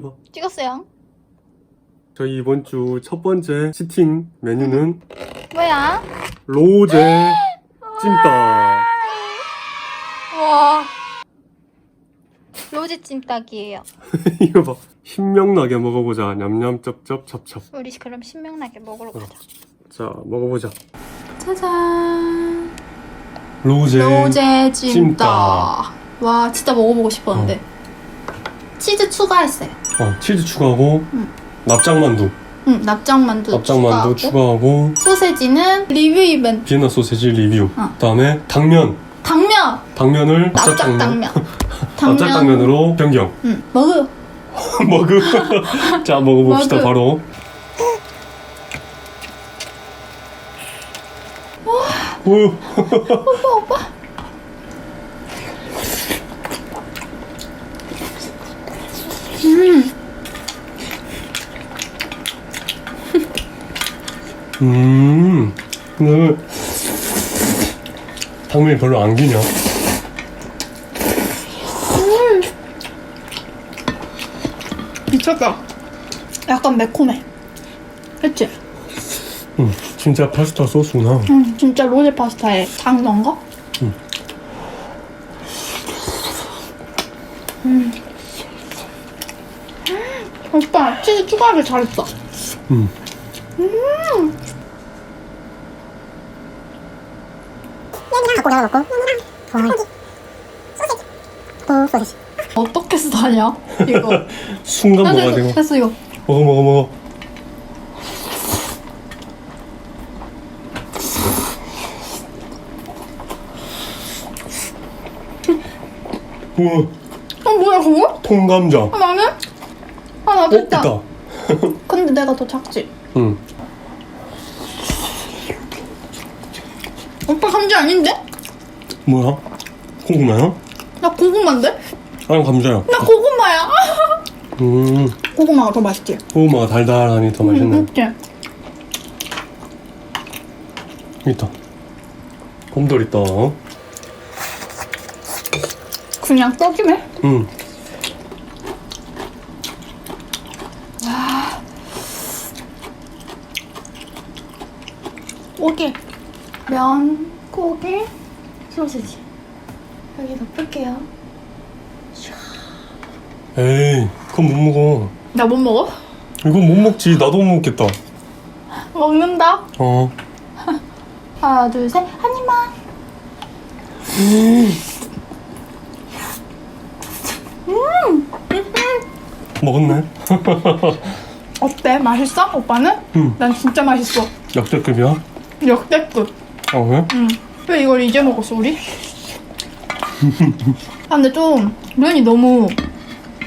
찍어봐. 찍었어요. 저희 이번 주 첫 번째 치팅 메뉴는 뭐야? 로제 찜닭. 와. 로제 찜닭이에요. 이거 봐. 신명나게 먹어보자. 냠냠 쩝쩝 첩첩. 우리 그럼 신명나게 먹으러 가자. 자, 먹어보자. 짜잔. 로제. 로제 찜닭. 찜닭. 와, 진짜 먹어보고 싶었는데. 치즈 추가했어요. 어, 치즈 추가하고 응. 납작만두. 응, 납작만두, 납작만두 추가하고. 소세지는 리뷰 이벤트. 비엔나 소세지 리뷰. 어. 그다음에 당면. 당면. 당면을 납작 납작당면. 당면. 납작당면으로 변경. 응, 먹어. 먹음. 자, 먹어봅시다. 먹음. 바로. 오. 오빠, 오빠. 음, 음. 근데 당면이 별로 안 기냐? 미쳤다. 약간 매콤해. 그치? 음, 진짜 파스타 소스구나. 응, 진짜 로제 파스타에 당 넣은 거? 응. 음. 오빠, 치즈 추가하길 잘했어. 음. 갖 고 나가놓고 좋아하지 소세지 또 소세지 어떻게 쓰다냐? 이거. 순간 먹어야 되고. 됐어, 이거. 먹어, 먹어, 먹어. 우와, 어, 뭐야, 그거? 통감자. 아, 나는? 아, 나도 어, 있다. 있다. 근데 내가 더 작지? 응. 오빠 감자 아닌데? 뭐야? 고구마야? 나 고구마인데? 아니, 감자야. 나 고구마야. 음, 고구마가 더 맛있지? 고구마가 달달하니 더 맛있네. 응, 그치? 있다. 곰돌 있다. 그냥 떡이네? 응. 고기. 면, 고기, 소시지. 여기 넣을게요. 에이, 그건 못 먹어. 나 못 먹어? 이건 못 먹지. 나도 못 먹겠다. 먹는다. 어. 하나, 둘, 셋. 한 입만. 먹었네. 어때? 맛있어? 오빠는? 응. 난 진짜 맛있어. 역대급이야? 역대급. 아, 왜? 응. 왜 이걸 이제 먹었어, 우리? 아, 근데 좀 면이 너무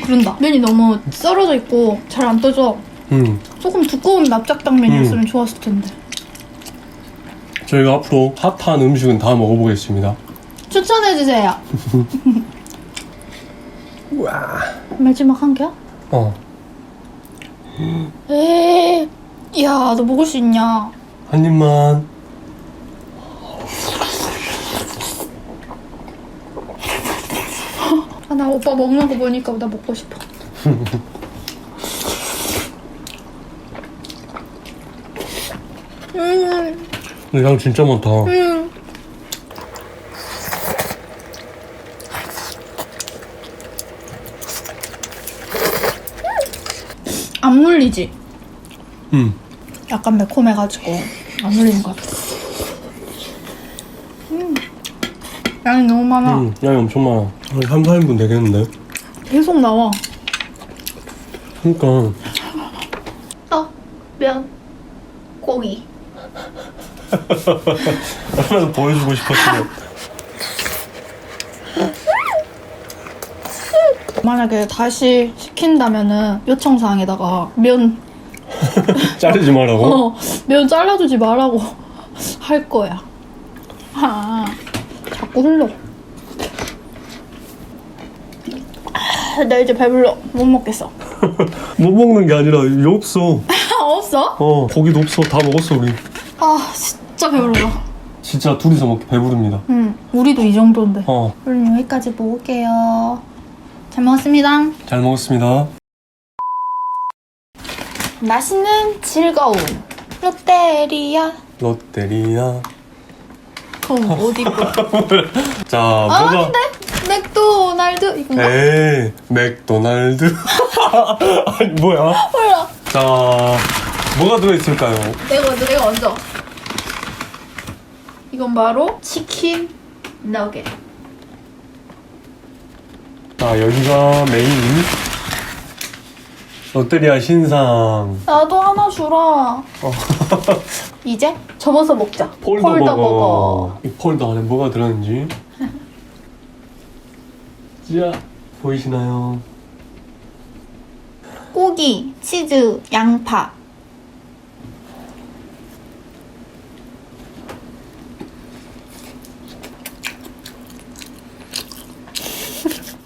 그런다. 면이 너무 썰어져 있고 잘 안 떠져. 응. 조금 두꺼운 납작당면이었으면 좋았을 텐데. 저희가 앞으로 핫한 음식은 다 먹어보겠습니다. 추천해 주세요. 우와. 마지막 한 개야? 어. 에이, 야, 너 먹을 수 있냐? 한 입만. 아, 나 오빠 먹는 거 보니까 나 먹고 싶어. 음, 근데 양 진짜 많다. 음. 안 물리지? 응. 약간 매콤해가지고 안 물리는 것 같아. 음, 양이 너무 많아. 응. 양이 엄청 많아. 한 3, 4인분 되겠는데? 계속 나와. 그니까. 떡, 면, 고기. 얼마나 보여주고 싶었으면. 만약에 다시 시킨다면은 요청사항에다가 면, 자르지 말라고? 어, 면 잘라주지 말라고 할 거야. 아, 자꾸 흘러. 아, 나 이제 배불러. 못 먹겠어. 못 먹는 게 아니라 이게 없어. 아, 없어? 어, 고기도 없어. 다 먹었어, 우리. 아, 진짜 배불러. 진짜 둘이서 먹기 배부릅니다. 응, 우리도 이 정도인데. 어, 오늘 여기까지 먹을게요. 잘 먹었습니다. 잘 먹었습니다. 맛있는 즐거움. 롯데리아. 롯데리아. 그럼 어디 거? 자, 아, 뭐가? 아닌데? 맥도날드 이건가? 에이, 맥도날드. 아니, 뭐야? 몰라. 자, 뭐가 들어있을까요? 내가 먼저, 내가 먼저. 이건 바로 치킨 너겟. 자, 여기가 메인. 롯데리아 신상. 나도 하나 주라. 어. 이제 접어서 먹자. 폴더버거. 이 폴더 안에 뭐가 들었는지. 자, 보이시나요? 고기, 치즈, 양파.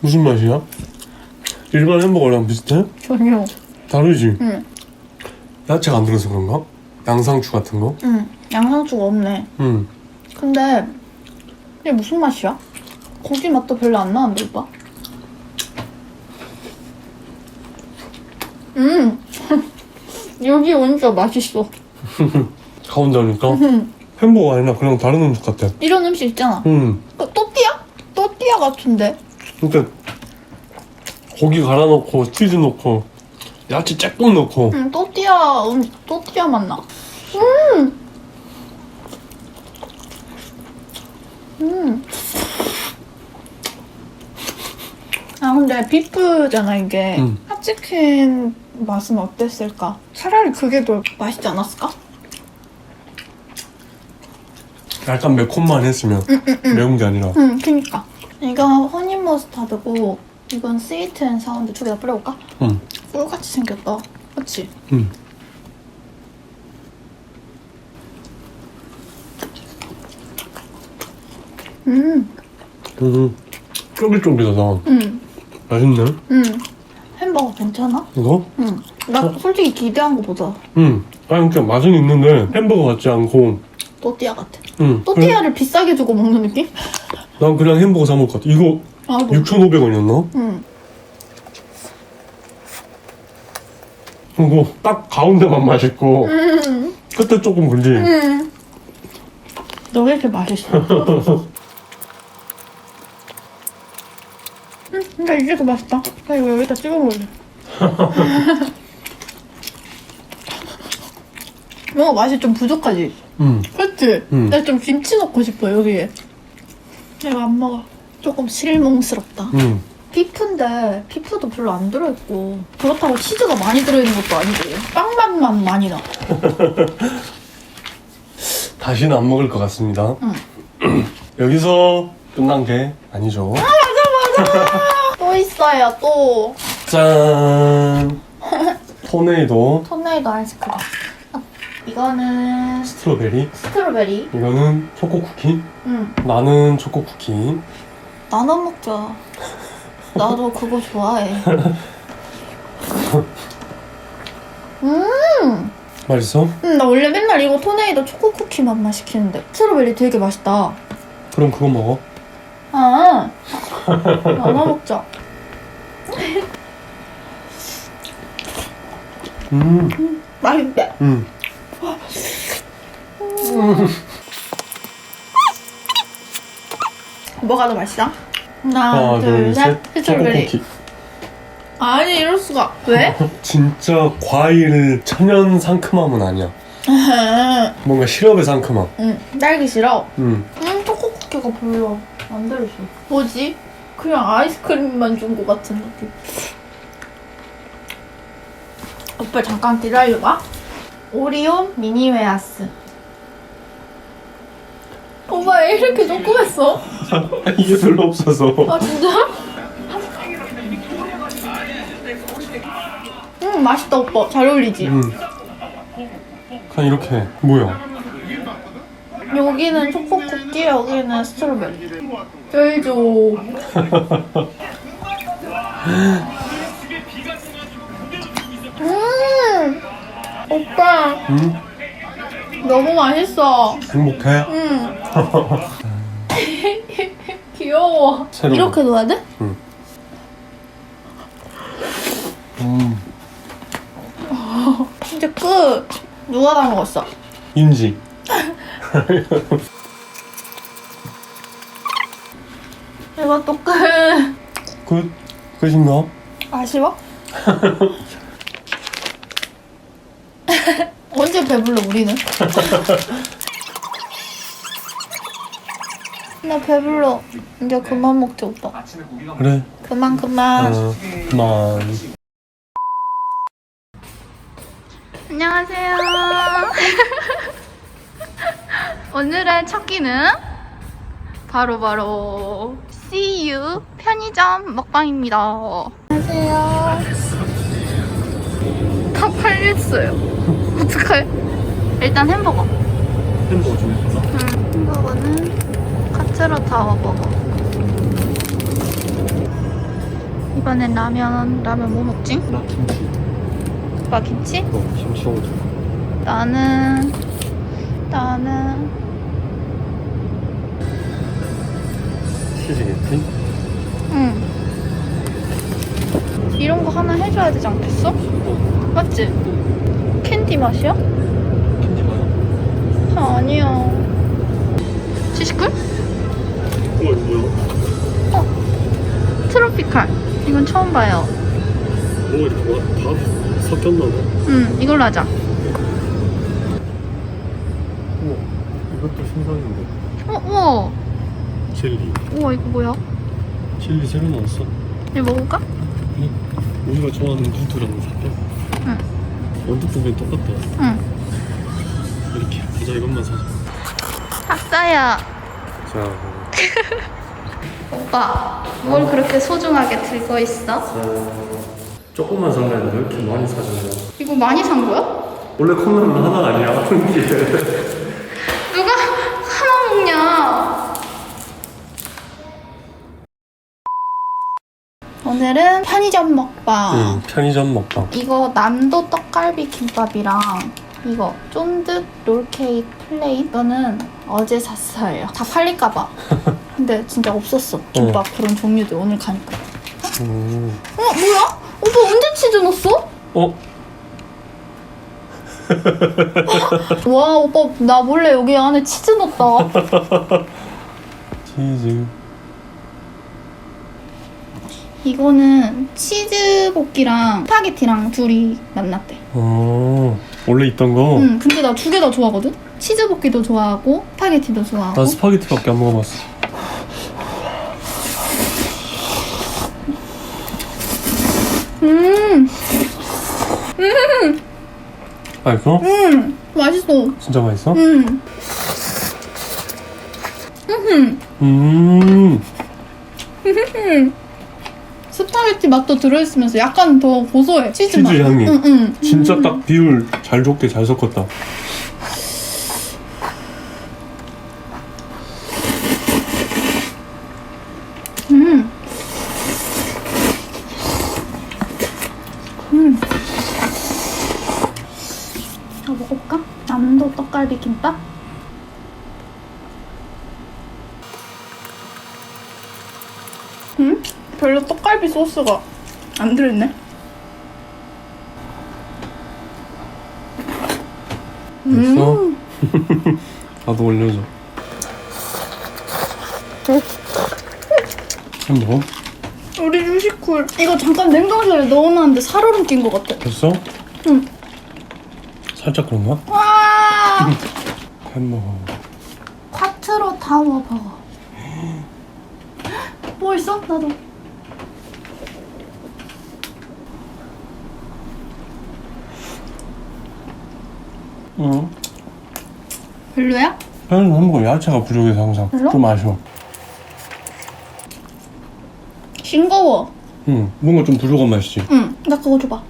무슨 맛이야? 일반 햄버거랑 비슷해? 전혀. 다르지? 응. 야채가 안 들어서 그런가? 양상추 같은 거? 응. 양상추가 없네. 응. 근데 이게 무슨 맛이야? 고기 맛도 별로 안 나는데 오빠? 음 여기 오니까 맛있어 가운데 하니까 음. 햄버거 아니라 그냥 다른 음식 같아. 이런 음식 있잖아 응. 그 또띠아? 또띠아 같은데 그러니까 고기 갈아 넣고 치즈 넣고 야채 쬐끔 넣고 음 또띠아 음 또띠아 맛 나 음. 아 근데 비프잖아 이게 음. 핫치킨 맛은 어땠을까? 차라리 그게 더 맛있지 않았을까? 약간 매콤만 했으면 매운 게 아니라 응 그니까 이거 허니 머스타드고 이건 스위트 앤 사운드 두 개 다 뿌려볼까? 응. 꿀같이 생겼다 그치? 응. 음, 음. 쫄깃쫄깃하다. 음, 맛있네. 음. 햄버거 괜찮아? 이거? 응. 나 솔직히 기대한 것보다 응. 아니 그러니까 맛은 있는데 햄버거 같지 않고 또띠아 같아. 응. 또띠아를 비싸게 주고 먹는 느낌? 난 그냥 햄버거 사 먹을 것 같아. 이거 아, 뭐. 6,500원이었나? 응. 그리고 딱 가운데만 맛있고 음, 끝에 조금 불지. 음. 너왜 이렇게 맛있어? 음, 근데 이게 더 맛있다. 나 이거 여기다 찍어 먹을래. 뭔가 맛이 좀 부족하지? 응. 그치? 음. 나 좀 김치 넣고 싶어, 여기에. 내가 안 먹어. 조금 실망스럽다. 응. 피프인데 피프도 별로 안 들어있고 그렇다고 치즈가 많이 들어있는 것도 아니고 빵맛만 많이 나. 다시는 안 먹을 것 같습니다. 응. 여기서 끝난 게 아니죠. 또 있어요, 또. 짠! 토네이도 토네이도 아이스크림. 아, 이거는 스트로베리. 스트로베리. 이거는 초코 쿠키. 응. 나는 초코 쿠키. 나눠 먹자. 나도 그거 좋아해. 음! 맛있어? 음, 나 원래 맨날 이거 토네이도 초코 쿠키 맛만 시키는데. 스트로베리 되게 맛있다. 그럼 그거 먹어. 아, 나눠 먹자. 음, 맛있대. 음. 뭐가 더 맛있어? 하나, 하나, 둘, 셋. 초코 스트로베리. 쿠키. 아니 이럴 수가. 왜? 진짜 과일 천연 상큼함은 아니야. 뭔가 시럽의 상큼함. 응, 딸기 싫어. 음. 음, 초코 쿠키가 별로 안 들었어. 뭐지? 그냥 아이스크림만 준 것 같은 느낌. 오빠 잠깐 기다려봐. 오리온 미니웨하스. 오빠 왜 이렇게 조그맸어? 이게 별로 없어서. 아 진짜? 음 맛있다 오빠 잘 어울리지? 음. 그냥 이렇게. 뭐야? 여기는 초코 쿠키 여기는 스트로베리 쩔죠 음 오빠 음? 너무 맛있어 행복해? 음 귀여워 새로워. 이렇게 넣어야 돼? 음. 누가 다 먹었어? 윤지. 이것도 끝. 끝 끝인가? 아쉬워? 언제 배불러 우리는? 나 배불러. 이제 그만 먹자 오빠. 그래. 그만 그만. 어, 그만. 안녕하세요. 오늘의 첫 끼는 바로 바로 See You 편의점 먹방입니다. 안녕하세요. 다 팔렸어요. 어떡해? 일단 햄버거. 햄버거 중에서 음, 햄버거는 카츠로 타워 버거. 이번엔 라면. 라면 뭐 먹지? 나 김치. 오빠 김치? 어, 김치 좋아. 나는 나는 치즈겠지? 응 이런 거 하나 해줘야 되지 않겠어? 맞지? 캔디 맛이야? 캔디 많아. 아, 아니야 시시쿨? 우와 이거 뭐야? 트로피칼 이건 처음 봐요 뭐가 이렇게? 다 섞였나 봐. 응 이걸로 하자 우와 이것도 신선인데. 어 우와 젤리. 우와 이거 뭐야? 젤리 새로 나왔어. 이거 먹을까? 응. 우리가 좋아하는 누드랑 섞여. 응. 언뜻 보기엔 똑같다. 응 이렇게 보자 이것만 사자. 샀어요 자, 오빠 뭘 그렇게 소중하게 들고 있어? 조금만 산다는데 왜 이렇게 많이 사줬냐? 이거 많이 산 거야? 원래 컵라면 하나 아니야? 누가 하나 먹냐? 오늘은 편의점 먹방. 응, 편의점 먹방. 이거 남도 떡갈비 김밥이랑 이거 쫀득 롤케이크 플레인 이거는 어제 샀어요. 다 팔릴까봐. 근데 진짜 없었어. 김밥 그런 종류들 오늘 가니까. 음. 어 뭐야? 오빠 언제 치즈 넣었어? 어? 와 오빠 나 몰래 여기 안에 치즈 넣었다. 치즈. 이거는 치즈 볶기랑 스파게티랑 둘이 만났대. 어, 원래 있던 거? 응, 근데 나 두 개 다 좋아하거든? 치즈 볶기도 좋아하고, 스파게티도 좋아하고. 난 스파게티밖에 안 먹어봤어. 음, 맛있어? 음, 맛있어. 진짜 맛있어? 음. 음. 스파게티 맛도 들어있으면서 약간 더 고소해. 치즈, 치즈 맛. 향이. 응, 응. 진짜 딱 비율 잘 좋게 잘 섞었다. 음. 음. 이거 먹어볼까? 남도 떡갈비 김밥? 음? 별로 떡갈비 소스가 안 들어있네. 됐어? 음. 나도 올려줘. 한 번? 우리 유시쿨 이거 잠깐 냉동실에 넣어놨는데 살얼음 낀 것 같아. 됐어? 응. 살짝 그런가? 와! 햄버거. 콰트로 타워 버거. 뭐 있어? 나도. 응. 별로야? 편의점 햄버거 야채가 부족해서 항상 별로? 좀 아쉬워. 싱거워. 응. 뭔가 좀 부족한 맛이지. 응. 나 그거 줘봐.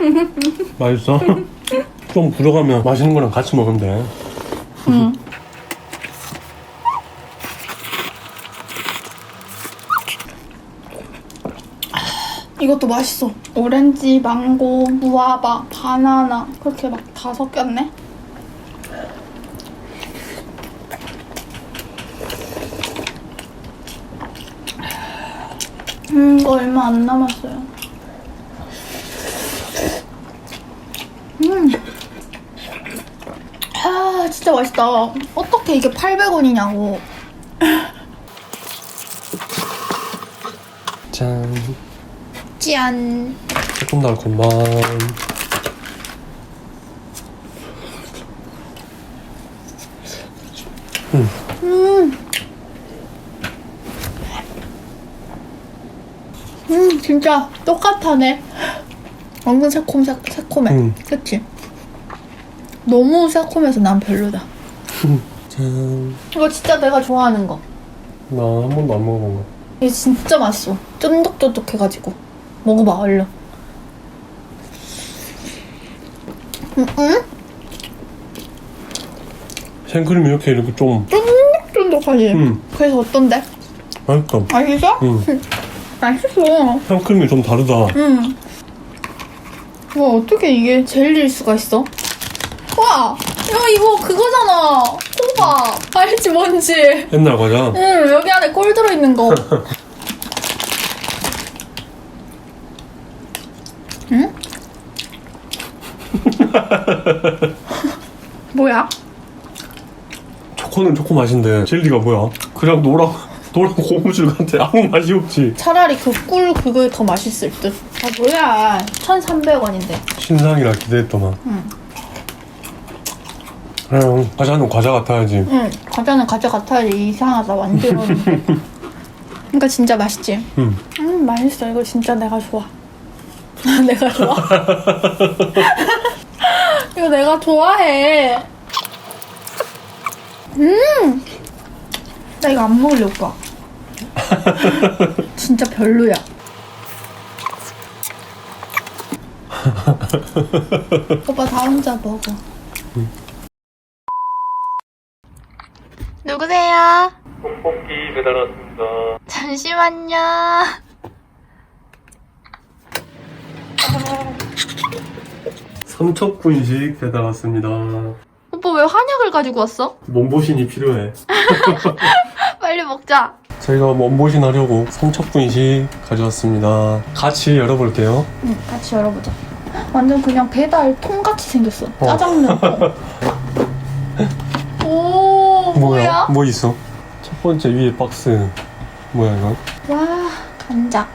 맛있어? 좀 부족하면 맛있는 거랑 같이 먹으면 돼. 응. 이것도 맛있어. 오렌지, 망고, 무화과, 바나나 그렇게 막 다 섞였네. 음, 이거 얼마 안 남았어요. 음. 아, 진짜 맛있다. 어떻게 이게 800원이냐고. 짠. 짠. 조금 달콤한. 음, 진짜 똑같아네. 완전 새콤, 새, 새콤해. 음. 그치? 너무 새콤해서 난 별로다. 짠. 이거 진짜 내가 좋아하는 거. 나 한 번도 안 먹어본 거. 이게 진짜 맛있어. 쫀득쫀득해가지고. 먹어봐, 얼른. 음, 음? 생크림이 이렇게 이렇게 좀, 쫀득쫀득하지? 음, 그래서 어떤데? 맛있다. 맛있어? 음, 맛있어. 생크림이 좀 다르다. 응. 와, 어떻게 이게 젤리일 수가 있어? 와! 야, 이거 그거잖아. 호박. 알지, 뭔지. 옛날 과자. 응, 여기 안에 꿀 들어있는 거. 뭐야? 초코는 초코 맛인데 젤리가 뭐야? 그냥 노랑 노랑 고무줄 같아. 아무 맛이 없지. 차라리 그 꿀 그거 더 맛있을 듯. 아, 뭐야. 1,300원인데. 신상이라 기대했더만. 응. 그냥 과자는 과자 같아야지. 응, 과자는 과자 같아야지 이상하다 완전. 그러니까 진짜 맛있지. 음. 음 맛있어. 이거 진짜 내가 좋아. 내가 좋아. 이거 내가 좋아해. 음, 나 이거 안 먹을래 오빠. 진짜 별로야. 오빠 다 혼자 먹어. 누구세요? 떡볶이 배달 왔습니다. 잠시만요. 삼척분식 배달 왔습니다. 오빠 왜 한약을 가지고 왔어? 몸보신이 필요해. 빨리 먹자. 저희가 몸보신 하려고 삼척분식 가져왔습니다. 같이 열어볼게요. 응, 같이 열어보자. 완전 그냥 배달 통 같이 생겼어. 짜장면 통. 오, 뭐야? 뭐 있어? 첫 번째 위에 박스. 뭐야 이거? 와, 감자.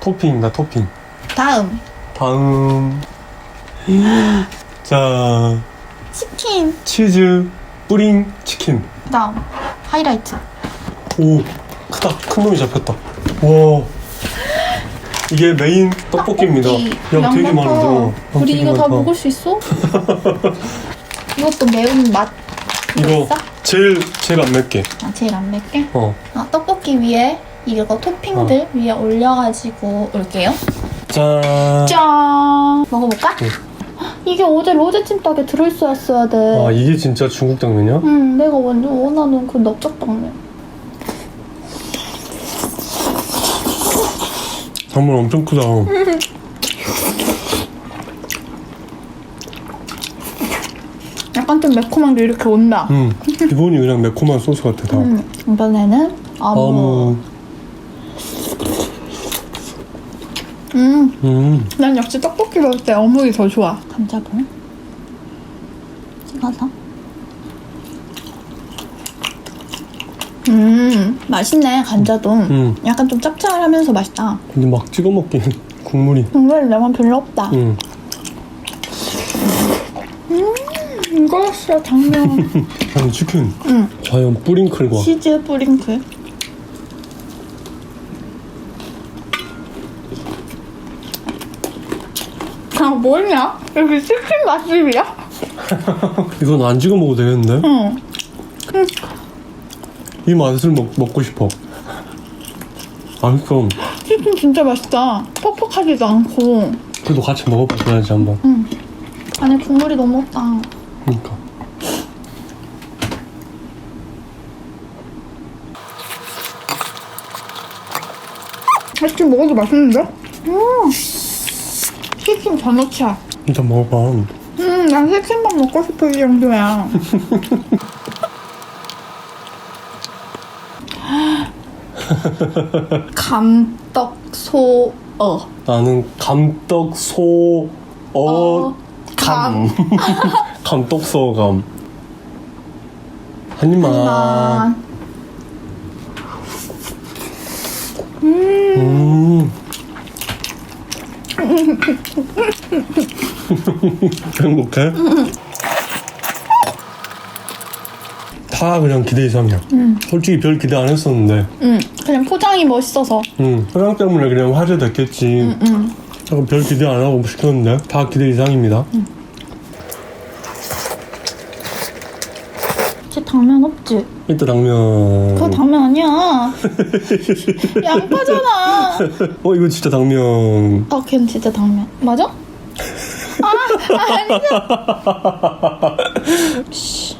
토핑이다 토핑. 다음, 다음. 자, 치킨. 치즈 뿌링 치킨. 다음, 하이라이트. 오, 크다. 큰 놈이 잡혔다. 와. 이게 메인 떡볶이입니다. 야, 되게 양 많다. 많은데. 어, 우리 되게 이거 다 많다. 먹을 수 있어? 이것도 매운 맛. 이거 있어? 제일 제일 안 맵게. 아, 제일 안 맵게? 어. 아, 떡볶이 위에 이거 토핑들 위에 올려가지고 올게요. 짠. 짠! 먹어볼까? 응. 이게 어제 로제 찜닭에 들어있어야 돼. 와, 이게 진짜 중국 당면이야? 응, 내가 완전 원하는 그 넓적당면. 당면 엄청 크다. 약간 좀 매콤한 게 이렇게 온다. 음, 기본이 그냥 매콤한 소스 같아, 다. 음, 이번에는 어묵. 어묵. 음, 음, 난 역시 떡볶이 먹을 때 어묵이 더 좋아. 감자볼. 찍어서. 음, 맛있네, 간자도. 음. 약간 좀 짭짤하면서 맛있다. 근데 막 찍어 먹기는 국물이. 국물 레몬 별로 없다. 음. 이거였어, 당면. 아니, 치킨. 응. 과연 뿌링클과. 치즈 뿌링클. 아, 뭐냐? 여기 치킨 맛집이야? 이건 안 찍어 먹어도 되겠는데? 응. 이 맛을 먹, 먹고 싶어. 맛있어. 치킨 진짜 맛있다. 퍽퍽하지도 않고. 그래도 같이 먹어봐야지, 한번. 응. 안에 국물이 너무 없다. 그니까. 치킨 먹어도 맛있는데? 음. 치킨 전어치야. 일단 먹어봐. 음, 난 치킨만 먹고 싶어, 이 정도야. 감떡 소 어. 나는 감떡 소 어, 감. 감떡 소 감. 한 입만. 하지만 음. 행복해? 다 그냥 기대 이상이야. 솔직히 별 기대 안 했었는데, 응, 그냥 포장이 멋있어서. 음, 소량 때문에 그냥 화제 됐겠지. 응. 잠깐 별 기대 안 하고 시켰는데, 다 기대 이상입니다. 쟤 당면 없지? 이따 당면. 그거 당면 아니야. 양파잖아. 어, 이거 진짜 당면. 아, 걔는 진짜 당면. 맞아? 아, 아니야. 씨.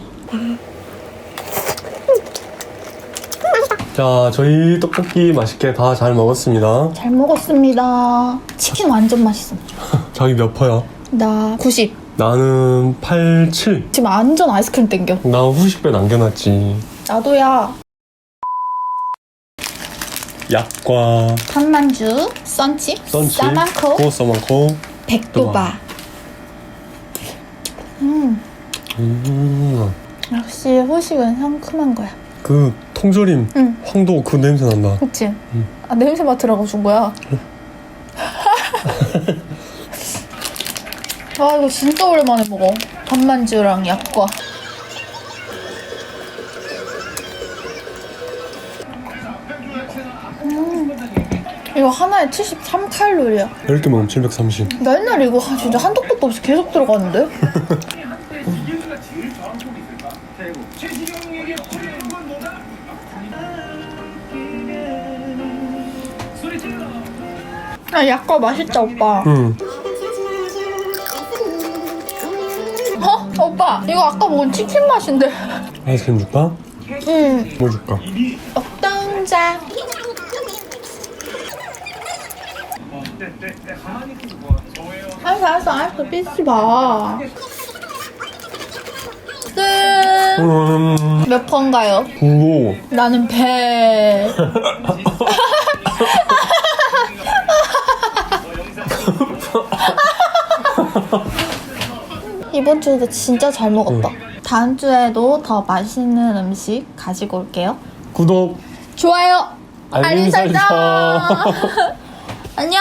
자, 저희 떡볶이 맛있게 다 잘 먹었습니다. 잘 먹었습니다. 치킨 완전 맛있어. 자기 몇 퍼야? 나 90. 나는 8, 7. 지금 완전 아이스크림 땡겨. 나 후식배 남겨놨지. 나도야. 약과 탄만주, 썬칩, 썬치, 싸만코, 구워 써만코. 백도바. 음, 음, 역시 후식은 상큼한 거야. 그 통조림 응. 황도 그 냄새 난다. 그치? 아, 냄새 맡으라고 준 거야? 아, 이거 진짜 오랜만에 먹어. 단만주랑 약과. 이거 하나에 73칼로리야. 10개 먹으면 730. 나 옛날에 이거 한- 진짜 한도 끝도 없이 계속 들어갔는데? 아, 약과 맛있다, 오빠. 응. 어? 오빠, 이거 아까 먹은 치킨 맛인데. 아이스크림 줄까? 응. 뭐 줄까? 옥동자. 알았어, 알았어, 알았어. 삐지 마. 끝. 음, 몇 번가요? 구로. 나는 배. 이번 주에도 진짜 잘 먹었다. 다음 주에도 더 맛있는 음식 가지고 올게요. 구독. 좋아요. 알림. 설정. 안녕.